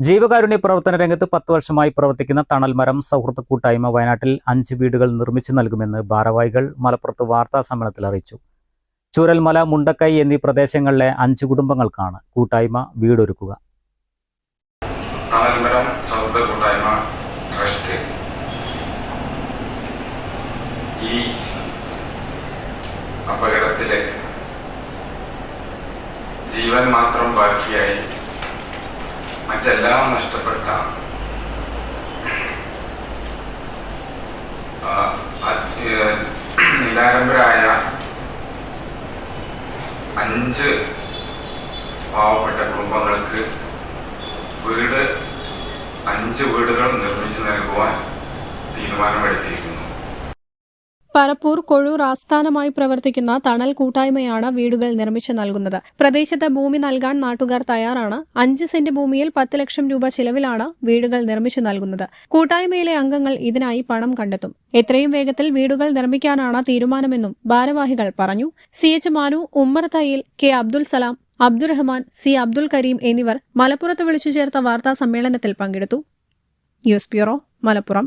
ജീവകാരുണ്യ പ്രവർത്തന രംഗത്ത് പത്ത് വർഷമായി പ്രവർത്തിക്കുന്ന തണൽമരം സൗഹൃദ കൂട്ടായ്മ വയനാട്ടിൽ അഞ്ച് വീടുകൾ നിർമ്മിച്ചു നൽകുമെന്ന് ഭാരവാഹികൾ മലപ്പുറത്ത് വാർത്താ സമ്മേളനത്തിൽ അറിയിച്ചു. ചൂരൽമല മുണ്ടക്കൈ എന്നീ പ്രദേശങ്ങളിലെ അഞ്ച് കുടുംബങ്ങൾക്കാണ് കൂട്ടായ്മ വീടൊരുക്കുക. തണൽമരം കൂട്ടായ്മ ഈ അപകടത്തിൽ ജീവൻ മാത്രം ബാക്കിയായി മറ്റെല്ലാം നഷ്ടപ്പെട്ട നിലാരംഭരായ അഞ്ച് പാവപ്പെട്ട കുടുംബങ്ങൾക്ക് വീട് അഞ്ച് വീടുകൾ നിർമ്മിച്ചു നൽകുവാൻ തീരുമാനമെടുത്തിരിക്കുന്നു. പരപ്പൂർ കൊഴൂർ ആസ്ഥാനമായി പ്രവർത്തിക്കുന്ന തണൽ കൂട്ടായ്മയാണ് വീടുകൾ നിർമ്മിച്ചു നൽകുന്നത്. പ്രദേശത്ത് ഭൂമി നൽകാൻ നാട്ടുകാർ തയ്യാറാണ്. അഞ്ച് സെന്റ് ഭൂമിയിൽ പത്ത് ലക്ഷം രൂപ ചിലവിലാണ് വീടുകൾ നിർമ്മിച്ചു നൽകുന്നത്. കൂട്ടായ്മയിലെ അംഗങ്ങൾ ഇതിനായി പണം കണ്ടെത്തും. എത്രയും വേഗത്തിൽ വീടുകൾ നിർമ്മിക്കാനാണ് തീരുമാനമെന്നും ഭാരവാഹികൾ പറഞ്ഞു. C H Manu Ummer Thayyil K Abdul Salam Abdurahman C Abdul Kareem എന്നിവർ മലപ്പുറത്ത് വിളിച്ചു ചേർത്ത വാർത്താ സമ്മേളനത്തിൽ പങ്കെടുത്തു. News bureau Malappuram.